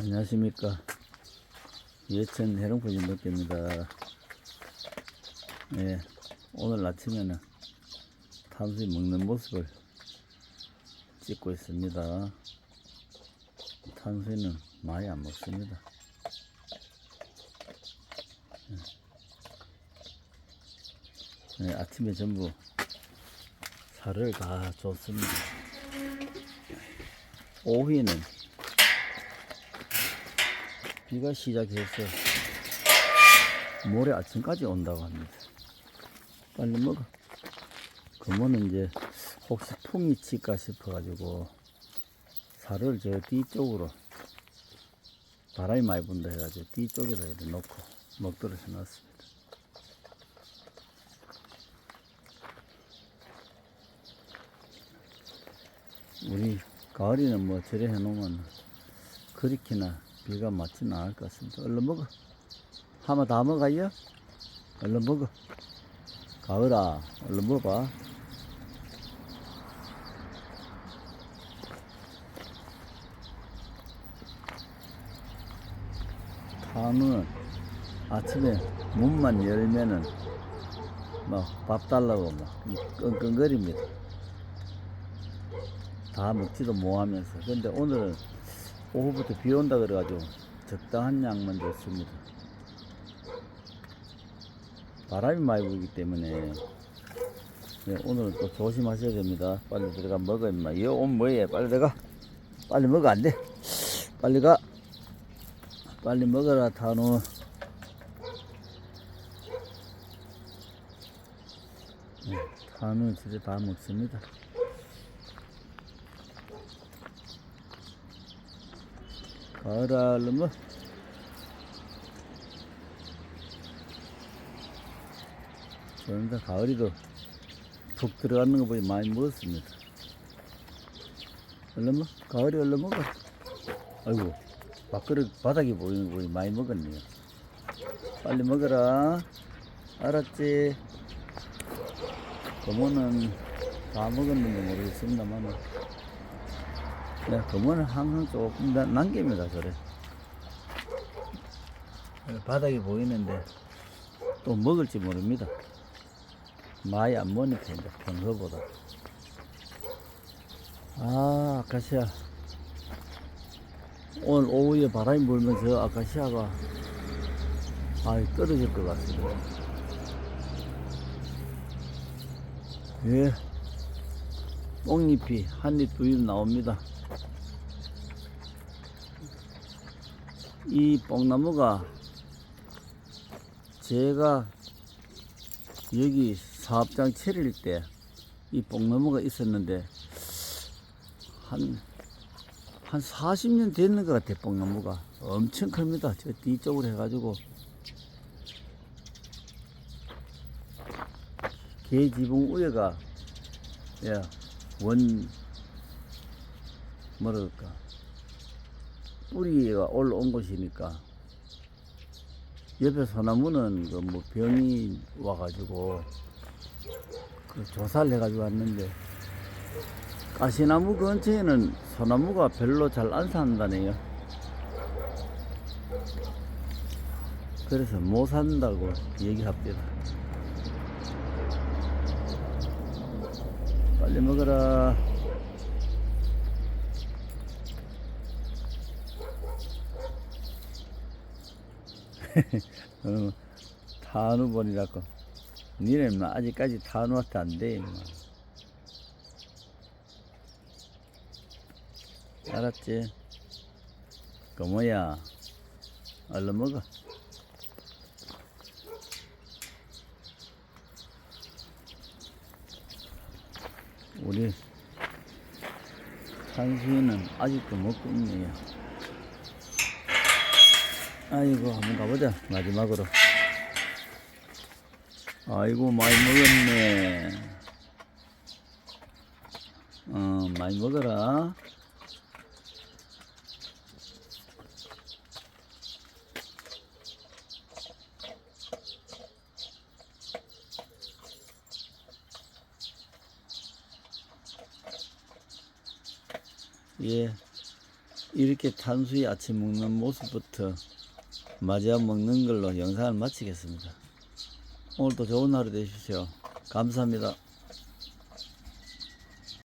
안녕하십니까. 예천 해롱포진 높입니다. 예, 오늘 아침에는 탄수유 먹는 모습을 찍고 있습니다. 탄수유는 많이 안 먹습니다. 예. 예, 아침에 전부 살을 다 줬습니다. 오후에는 비가 시작해서 모레 아침까지 온다고 합니다. 빨리 먹어. 그러면 이제 혹시 풍이 칠까 싶어가지고 살을 저 뒤쪽으로 바람이 많이 분다 해가지고 뒤쪽에다 이렇게 놓고 먹도록 해놨습니다. 우리 가을이는 뭐 저래 해놓으면 그렇게나 비가 맞지는 않을 것 같습니다. 얼른 먹어. 하마 다 먹어요? 얼른 먹어. 가을아, 얼른 먹어봐. 다음은 아침에 문만 열면은 막 밥 달라고 막 끙끙거립니다. 다 먹지도 못하면서. 근데 오늘은 오후부터 비 온다 그래가지고 적당한 양만 줬습니다. 바람이 많이 불기 때문에 네, 오늘은 또 조심하셔야 됩니다. 빨리 들어가 먹어 임마. 이옷 뭐해? 빨리 들어가. 빨리 먹어 안 돼. 빨리 가. 빨리 먹어라 타노. 네, 타노 집에 다 먹습니다. 얼른 그런데 가을이도 푹 들어가는 거 보니 많이 먹었습니다. 얼른 먹, 가을이 얼른 먹어. 아이고, 밥그릇 바닥이 보이는 거 보니 많이 먹었네요. 빨리 먹어라. 알았지? 그거는 다 먹었는지 모르겠습니다만 은. 네, 그거는 항상 조금 나- 남깁니다, 저래. 바닥이 보이는데 또 먹을지 모릅니다. 많이 안 먹으니까 이제 평소보다. 아, 아카시아. 오늘 오후에 바람이 불면서 아카시아가 아, 떨어질 것 같습니다. 예. 뽕잎이 한 입, 두 입 나옵니다. 이 뽕나무가 제가 여기 사업장 차릴 때 이 뽕나무가 있었는데 한, 한 40년 됐는 것 같아, 뽕나무가. 엄청 큽니다. 저 뒤쪽으로 해가지고. 개 지붕 위에가, 야, 원, 그럴까. 뿌리가 올라온 곳이니까 옆에 소나무는 그 뭐 병이 와가지고 그 조사를 해가지고 왔는데 가시나무 근처에는 소나무가 별로 잘 안 산다네요. 그래서 못 산다고 얘기합니다. 빨리 먹어라. 어, 탄우본이라고. 니네 뭐 아직까지 탄우한테 안 돼, 임마. 알았지? 그 뭐야? 얼른 먹어. 우리 한수이는 아직도 먹고 있네요. 아이고 한번 가보자 마지막으로. 아이고 많이 먹었네. 어 많이 먹어라. 예 이렇게 탄수위 아침 먹는 모습부터 맞이어 먹는 걸로 영상을 마치겠습니다. 오늘도 좋은 하루 되십시오. 감사합니다.